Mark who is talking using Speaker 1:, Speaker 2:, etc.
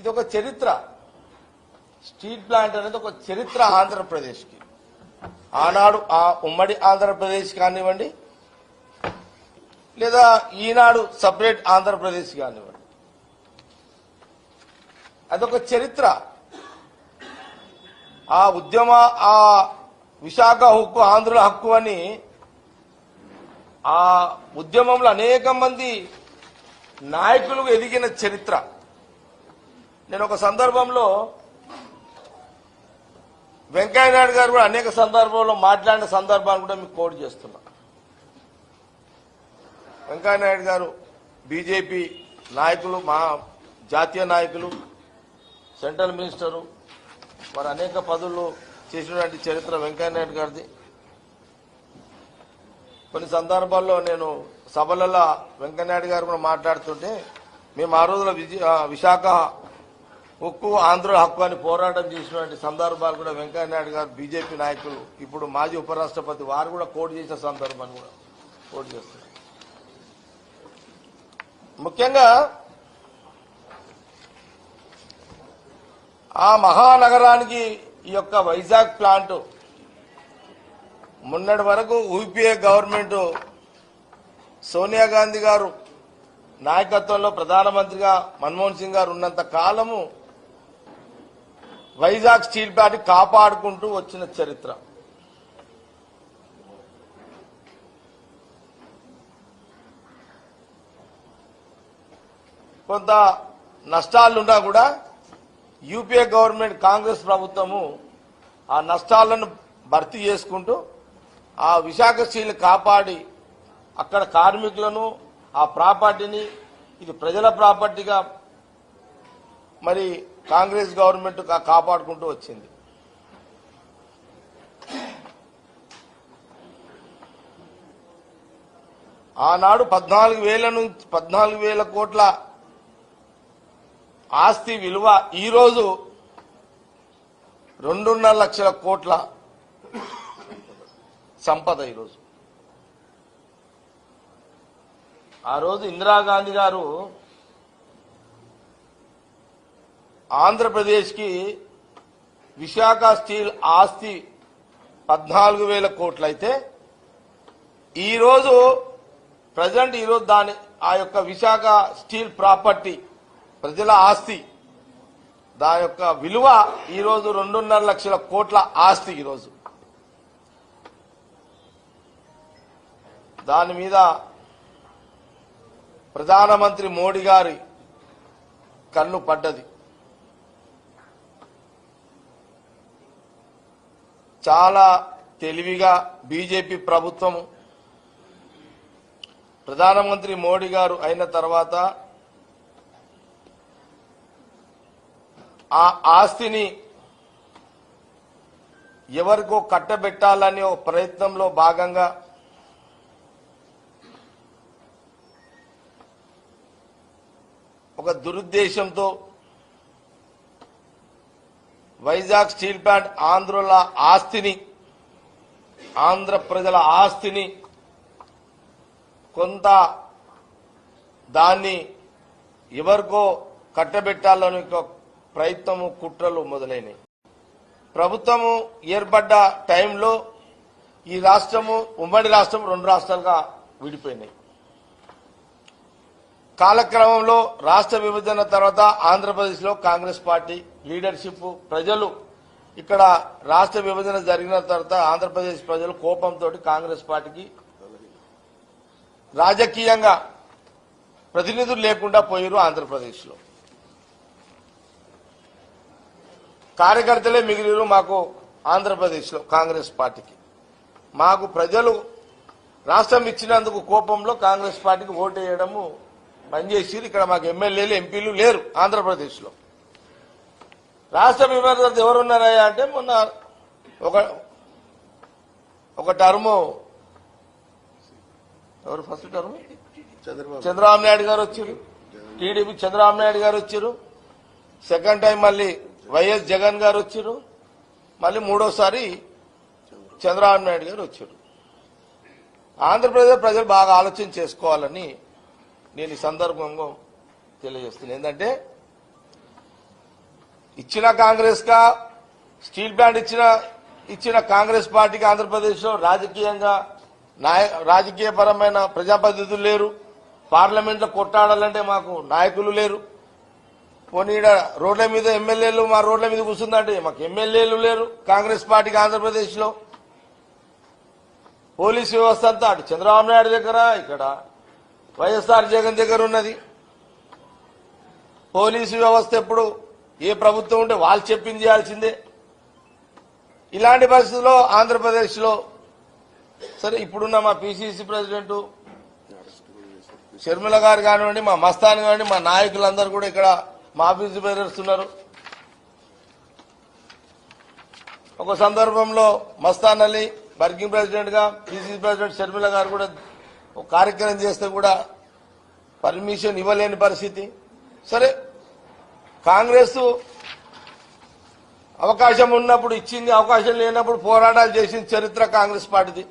Speaker 1: ఇది ఒక చరిత్ర. స్టీల్ ప్లాంట్ అనేది ఒక చరిత్ర ఆంధ్రప్రదేశ్కి. ఆనాడు ఆ ఉమ్మడి ఆంధ్రప్రదేశ్ కానివ్వండి లేదా ఈనాడు సపరేట్ ఆంధ్రప్రదేశ్ కానివ్వండి. అదొక చరిత్ర. ఆ ఉద్యమ ఆ విశాఖ హక్కు ఆంధ్రుల హక్కు అని ఆ ఉద్యమంలో అనేక మంది నాయకులు ఎదిగిన చరిత్ర. నేను ఒక సందర్భంలో వెంకయ్య నాయుడు గారు కూడా అనేక సందర్భంలో మాట్లాడిన సందర్భాన్ని కూడా మీకు కోడ్ చేస్తున్నా. వెంకయ్య నాయుడు గారు బీజేపీ నాయకులు మా జాతీయ నాయకులు సెంట్రల్ మినిస్టరు మరి అనేక పదవులు చేసినటువంటి చరిత్ర వెంకయ్య నాయుడు గారిది. కొన్ని సందర్భాల్లో నేను సభలలో వెంకయ్యనాయుడు గారు కూడా మాట్లాడుతుంటే మేము ఆ రోజుల విజయ విశాఖ ఉక్కు ఆంధ్ర హక్కు అని పోరాటం చేసినటువంటి సందర్భాలు కూడా వెంకయ్యనాయుడు గారు బీజేపీ నాయకులు ఇప్పుడు మాజీ ఉపరాష్ట్రపతి వారు కూడా కోటు చేసిన సందర్భాన్ని కూడా కోటు చేస్తున్నారు ముఖ్యంగా ఆ మహానగరానికి ఈ యొక్క వైజాగ్ ప్లాంట్ మొన్నటి వరకు యూపీఏ గవర్నమెంట్ సోనియా గాంధీ గారు నాయకత్వంలో ప్రధానమంత్రిగా మన్మోహన్ సింగ్ గారు ఉన్నంత కాలము వైజాగ్ స్టీల్ ప్లాంట్ కాపాడుకుంటూ వచ్చిన చరిత్ర. కొంత నష్టాలున్నా కూడా యూపీఏ గవర్నమెంట్ కాంగ్రెస్ ప్రభుత్వము ఆ నష్టాలను భర్తీ చేసుకుంటూ ఆ విశాఖ స్టీల్ కాపాడి అక్కడ కార్మికులను ఆ ప్రాపర్టీని ఇది ప్రజల ప్రాపర్టీగా మరి కాంగ్రెస్ గవర్నమెంట్ కాపాడుకుంటూ వచ్చింది. ఆనాడు పద్నాలుగు వేల నుంచి పద్నాలుగు వేల కోట్ల ఆస్తి విలువ ఈరోజు రెండున్నర లక్షల కోట్ల సంపద ఈరోజు. ఆ రోజు ఇందిరాగాంధీ గారు ఆంధ్రప్రదేశ్కి విశాఖ స్టీల్ ఆస్తి పద్నాలుగు వేల కోట్లయితే ఈరోజు ప్రజెంట్ ఈరోజు దాని ఆ యొక్క విశాఖ స్టీల్ ప్రాపర్టీ ప్రజల ఆస్తి దాని యొక్క విలువ ఈరోజు రెండున్నర లక్షల కోట్ల ఆస్తి ఈరోజు. దాని మీద ప్రధానమంత్రి మోడీ గారి కన్ను పడ్డది. చాలా తెలివిగా బీజేపీ ప్రభుత్వం ప్రధానమంత్రి మోడీ గారు అయిన తర్వాత ఆ ఆస్తిని ఎవరికో కట్టబెట్టాలనే ఒక ప్రయత్నంలో భాగంగా ఒక దురుద్దేశంతో వైజాగ్ స్టీల్ ప్లాంట్ ఆంధ్రుల ఆస్తిని ఆంధ్ర ప్రజల ఆస్తిని కొంత దాన్ని ఎవరికో కట్టబెట్టాలని ఒక ప్రయత్నము కుట్రలు మొదలైనవి ప్రభుత్వము ఏర్పడ్డ టైంలో ఈ రాష్ట్రము ఉమ్మడి రాష్ట్రం రెండు రాష్ట్రాలుగా విడిపోయినాయి. కాలక్రమంలో రాష్ట్ర విభజన తర్వాత ఆంధ్రప్రదేశ్లో కాంగ్రెస్ పార్టీ లీడర్షిప్ ప్రజలు ఇక్కడ రాష్ట్ర విభజన జరిగిన తర్వాత ఆంధ్రప్రదేశ్ ప్రజలు కోపంతో కాంగ్రెస్ పార్టీకి రాజకీయంగా ప్రతినిధులు లేకుండా పోయారు ఆంధ్రప్రదేశ్లో. కార్యకర్తలే మిగిలిరు మాకు ఆంధ్రప్రదేశ్లో కాంగ్రెస్ పార్టీకి. మాకు ప్రజలు రాష్ట్రం ఇచ్చినందుకు కోపంలో కాంగ్రెస్ పార్టీకి ఓటు వేయడము పనిచేసి ఇక్కడ మాకు ఎమ్మెల్యేలు ఎంపీలు లేరు ఆంధ్రప్రదేశ్లో. రాష్ట్ర విభజన ఎవరున్నారయ్యా అంటే మొన్న ఒక ఒక టర్ము. ఎవరు ఫస్ట్ టర్మ్
Speaker 2: చంద్రబాబు.
Speaker 1: చంద్రబాబు నాయుడు గారు వచ్చారు టీడీపీ చంద్రబాబు నాయుడు గారు వచ్చారు సెకండ్ టైం మళ్ళీ వైఎస్ జగన్ గారు వచ్చారు మళ్ళీ మూడోసారి చంద్రబాబు నాయుడు గారు వచ్చారు ఆంధ్రప్రదేశ్ ప్రజలు బాగా ఆలోచన చేసుకోవాలని నేను ఈ సందర్భంగా తెలియజేస్తున్నాను. ఏంటంటే ఇచ్చిన కాంగ్రెస్గా స్టీల్ ప్లాంట్ ఇచ్చిన ఇచ్చిన కాంగ్రెస్ పార్టీకి ఆంధ్రప్రదేశ్లో రాజకీయంగా నాయ రాజకీయ పరమైన ప్రజాప్రతినిధులు లేరు. పార్లమెంట్లో కొట్టాడాలంటే మాకు నాయకులు లేరు. పోనీ రోడ్ల మీద ఎమ్మెల్యేలు మా రోడ్ల మీద కూర్చుందంటే మాకు ఎమ్మెల్యేలు లేరు కాంగ్రెస్ పార్టీకి ఆంధ్రప్రదేశ్లో పోలీస్ వ్యవస్థ అంతా అటు చంద్రబాబు నాయుడు దగ్గర ఇక్కడ వైఎస్ఆర్ జగన్ దగ్గర ఉన్నది. పోలీసు వ్యవస్థ ఎప్పుడు ఏ ప్రభుత్వం ఉంటే వాళ్ళు చెప్పింది చేయాల్సిందే. ఇలాంటి పరిస్థితుల్లో ఆంధ్రప్రదేశ్లో సరే ఇప్పుడున్న మా పిసిసి ప్రెసిడెంట్ షర్మిల గారు కానివ్వండి మా మస్తాన్ కానివ్వండి మా నాయకులందరూ కూడా ఇక్కడ మా ఆఫీసు బయలుస్తున్నారు ఒక సందర్భంలో మస్తాన్ అలీ వర్కింగ్ ప్రెసిడెంట్గా పిసిసి ప్రెసిడెంట్ షర్మిల గారు కూడా ఒక కార్యక్రమం చేస్తే కూడా పర్మిషన్ ఇవ్వలేని పరిస్థితి. సరే కాంగ్రెస్ అవకాశం ఉన్నప్పుడు ఇచ్చింది అవకాశం లేనప్పుడు పోరాటాలు చేసిన చరిత్ర కాంగ్రెస్ పార్టీది.